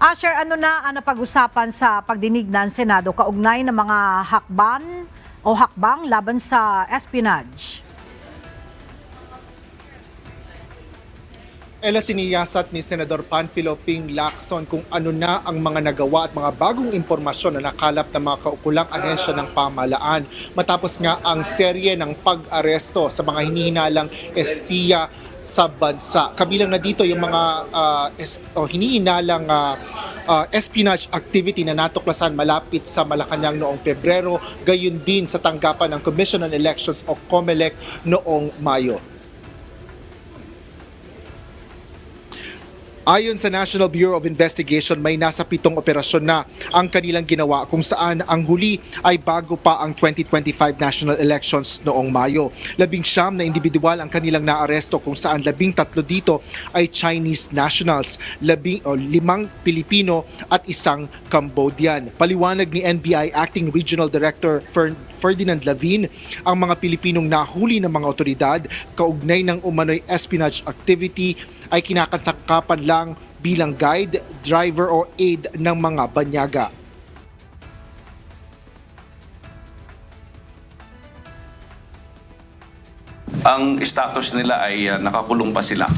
Asher, ano na ang napag-usapan sa pagdinig ng Senado kaugnay ng mga hakban o hakbang laban sa espionage? Ela siniyasat ni Senador Panfilo Ping Lacson kung ano na ang mga nagawa at mga bagong impormasyon na nakalap ng mga kaukulang ahensya ng pamalaan matapos nga ang serye ng pag-aresto sa mga hinihinalang espiya sa bansa. Kabilang na dito yung mga ah, es- o hinihinalang ah, ah, espionage activity na natuklasan malapit sa Malacanang noong Pebrero, gayon din sa tanggapan ng Commission on Elections o COMELEC noong Mayo. Ayon sa National Bureau of Investigation, may nasa pitong operasyon na ang kanilang ginawa kung saan ang huli ay bago pa ang 2025 national elections noong Mayo. Labing siyam na individual ang kanilang naaresto kung saan labing tatlo dito ay Chinese nationals, labing, o limang Pilipino at isang Cambodian. Paliwanag ni NBI Acting Regional Director Fer- Ferdinand Lavin, ang mga Pilipinong nahuli ng mga otoridad kaugnay ng umano'y espionage activity ay kinakasakapan lang bilang guide, driver o aid ng mga banyaga. ang status nila ay uh, nakakulong pa sila.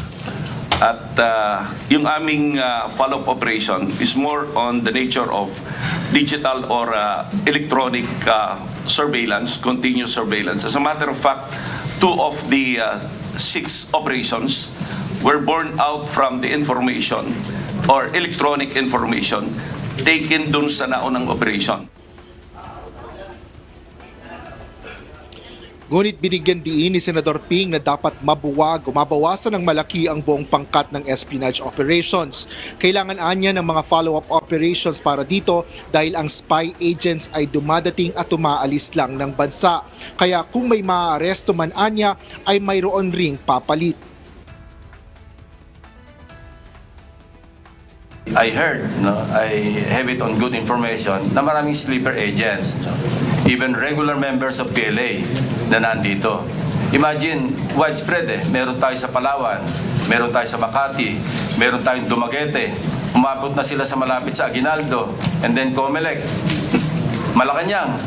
At uh, yung aming uh, follow-up operation is more on the nature of digital or uh, electronic uh, surveillance, continuous surveillance. As a matter of fact, two of the uh, six operations were born out from the information or electronic information taken dun sa naunang operation. Ngunit binigyan diin ni Senador Ping na dapat mabuwag o mabawasan ng malaki ang buong pangkat ng espionage operations. Kailangan anya ng mga follow-up operations para dito dahil ang spy agents ay dumadating at umaalis lang ng bansa. Kaya kung may maaaresto man anya ay mayroon ring papalit. I heard, no, I have it on good information na maraming sleeper agents, even regular members of PLA na nandito. Imagine, widespread eh. Meron tayo sa Palawan, meron tayo sa Makati, meron tayong Dumaguete. Umabot na sila sa malapit sa Aguinaldo, and then Comelec, Malacanang.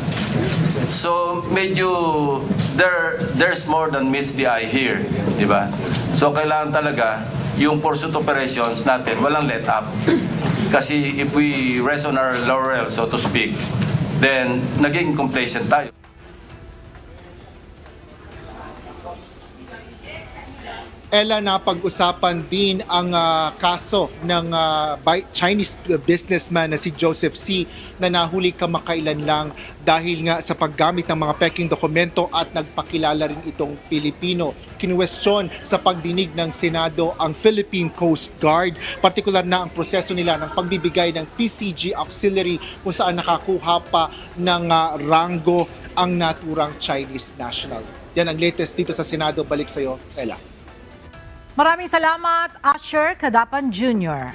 So medyo there there's more than meets the eye here, di ba? So kailangan talaga yung pursuit operations natin walang let up. Kasi if we rest on our laurels, so to speak, then naging complacent tayo. Ella, napag-usapan din ang ah, kaso ng by- Chinese businessman na si Joseph C. na nahuli kamakailan lang dahil nga sa paggamit ng mga peking dokumento at nagpakilala rin itong Pilipino. Kinuwestiyon sa pagdinig ng Senado ang Philippine Coast Guard, partikular na ang proseso nila ng pagbibigay ng PCG auxiliary kung saan nakakuha pa ng ah, rango ang naturang Chinese national. Yan ang latest dito sa Senado. Balik sa iyo, Ella. Maraming salamat, Asher Kadapan Jr.